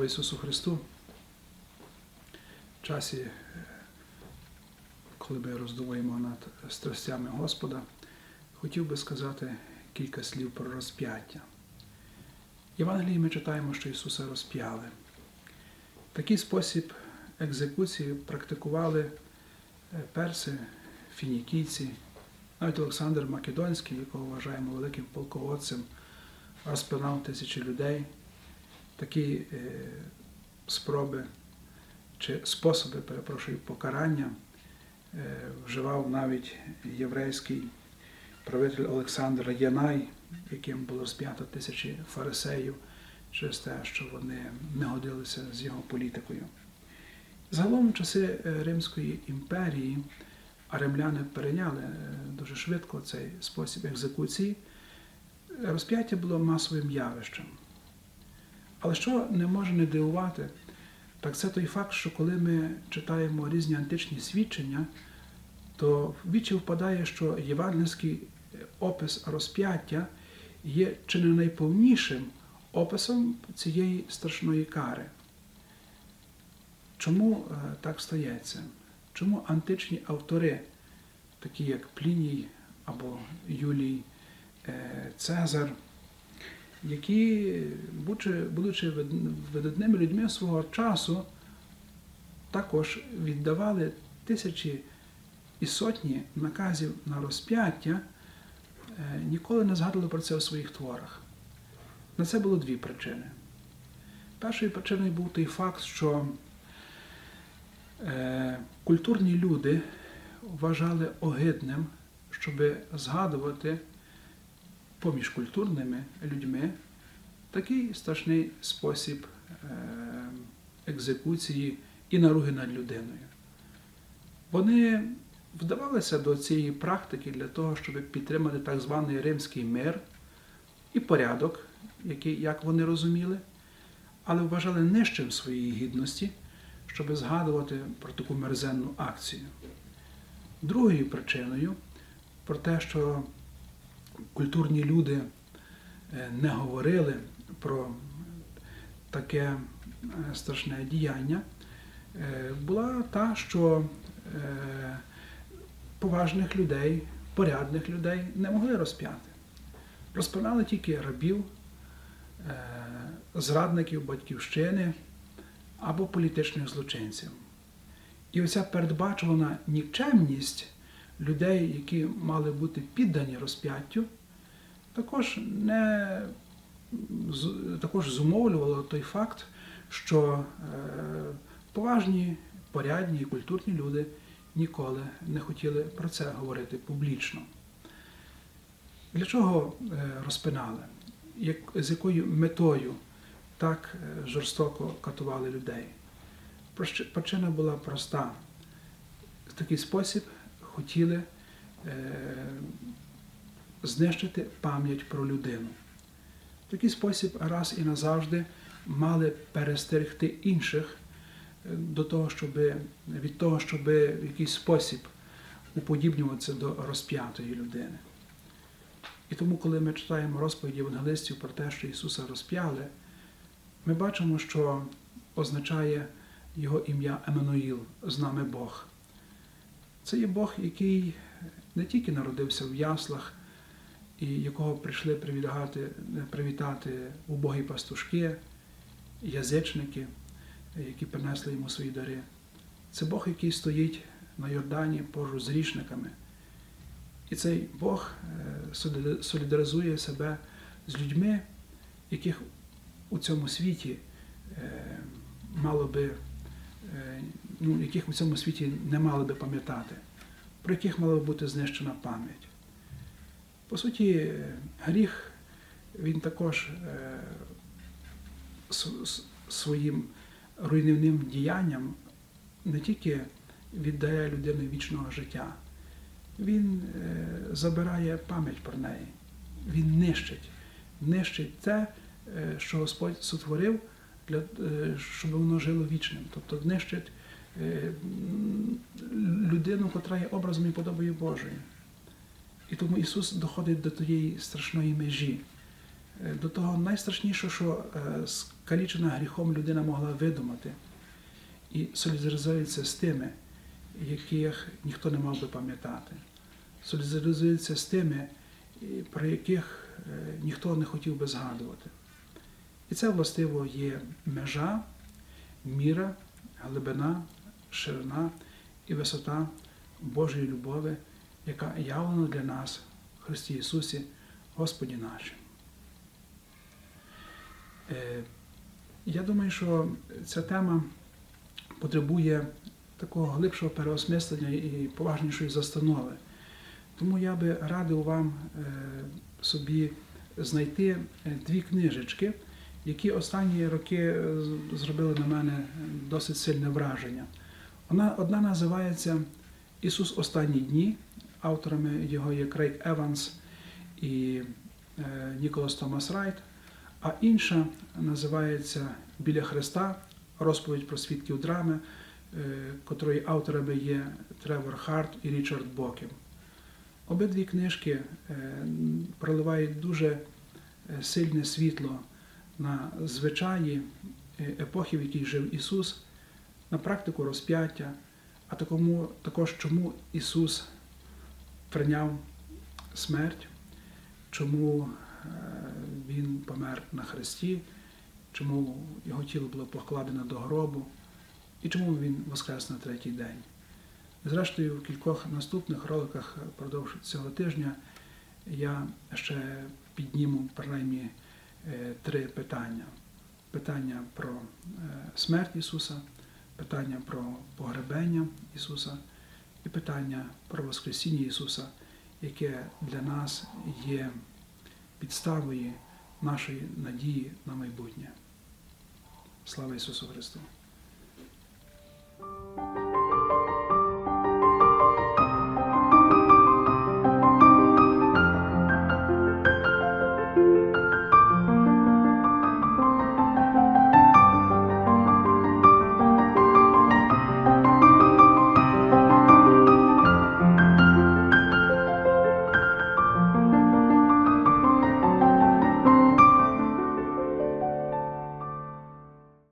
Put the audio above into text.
Слава Ісусу Христу! В часі, е, коли ми роздумуємо над страстями Господа, хотів би сказати кілька слів про розп'яття. В Євангелії ми читаємо, що Ісуса розп'яли. Такий спосіб екзекуції практикували е, перси, фінікійці, навіть Олександр Македонський, якого вважаємо великим полководцем, розпинав тисячі людей. Такі е, спроби чи способи, перепрошую, покарання е, вживав навіть єврейський правитель Олександр Янай, яким було розп'ято тисячі фарисеїв через те, що вони не годилися з його політикою. Загалом в часи е, Римської імперії, а римляни перейняли дуже швидко цей спосіб екзекуції, розп'яття було масовим явищем. Але що не може не дивувати, так це той факт, що коли ми читаємо різні античні свідчення, то в вічі впадає, що євангельський опис розп'яття є чи не найповнішим описом цієї страшної кари. Чому е, так стається? Чому античні автори, такі як Пліній або Юлій е, Цезар, які, будучи, видатними людьми свого часу, також віддавали тисячі і сотні наказів на розп'яття, е, ніколи не згадували про це у своїх творах. На це було дві причини. Першою причиною був той факт, що е, культурні люди вважали огидним, щоб згадувати поміж культурними людьми такий страшний спосіб е, екзекуції і наруги над людиною. Вони вдавалися до цієї практики для того, щоб підтримати так званий римський мир і порядок, який, як вони розуміли, але вважали нижчим своєї гідності, щоб згадувати про таку мерзенну акцію. Другою причиною про те, що культурні люди е, не говорили про таке е, страшне діяння, е, була та, що поважних людей, порядних людей не могли розп'яти. Розпинали тільки рабів, зрадників батьківщини або політичних злочинців. І оця передбачувана нікчемність людей, які мали бути піддані розп'яттю, також не також зумовлювало той факт, що е, поважні, порядні і культурні люди ніколи не хотіли про це говорити публічно. Для чого е, розпинали? З якою метою так е, жорстоко катували людей? Причина була проста. В такий спосіб хотіли знищити пам'ять про людину. В такий спосіб раз і назавжди мали перестерегти інших до того, щоб, від того, щоб в якийсь спосіб уподібнюватися до розп'ятої людини. І тому, коли ми читаємо розповіді евангелистів про те, що Ісуса розп'яли, ми бачимо, що означає Його ім'я Еммануїл, з нами Бог. Це є Бог, який не тільки народився в яслах, і якого прийшли привітати, привітати убогі пастушки, язичники, які принесли йому свої дари. Це Бог, який стоїть на Йордані поруч з річниками. І цей Бог е, солідаризує себе з людьми, яких у цьому світі е, мало би, ну, яких у цьому світі не мали би пам'ятати, про яких мала би бути знищена пам'ять. По суті, гріх він також своїм руйнівним діянням не тільки віддає людину вічного життя, він забирає пам'ять про неї, він нищить, нищить те, що Господь сотворив, для, щоб воно жило вічним. Тобто нищить людину, котра є образом і подобою Божою. І тому Ісус доходить до тієї страшної межі, е, до того найстрашнішого, що е, скалічена гріхом людина могла видумати, і солідаризується з тими, яких ніхто не мав би пам'ятати. Солідаризується з тими, про яких е, ніхто не хотів би згадувати. І це властиво є межа, міра, глибина, ширина і висота Божої любові, яка явлена для нас в Христі Ісусі, Господі нашим. Е, Я думаю, що ця тема потребує такого глибшого переосмислення і поважнішої застанови. Тому я би радив вам е, собі знайти е, дві книжечки, які останні роки е, зробили на мене досить сильне враження. Вона одна називається Ісус останні дні. Авторами його є Крейг Еванс і е, Ніколас Томас Райт, а інша називається Біля Христа розповідь про свідків драми, е, котрої авторами є Тревор Харт і Річард Бокем. Обидві книжки е, проливають дуже е, сильне світло на звичаї е, епохи, в якій жив Ісус, на практику розп'яття, а такому, також чому Ісус прийняв смерть, чому е, Він помер на хресті, чому його тіло було покладено до гробу і чому він воскрес на третій день. Зрештою, в кількох наступних роликах впродовж цього тижня я ще підніму принаймні е, три питання: питання про е, смерть Ісуса, питання про погребення Ісуса і питання про Воскресіння Ісуса, яке для нас є підставою нашої надії на майбутнє. Слава Ісусу Христу!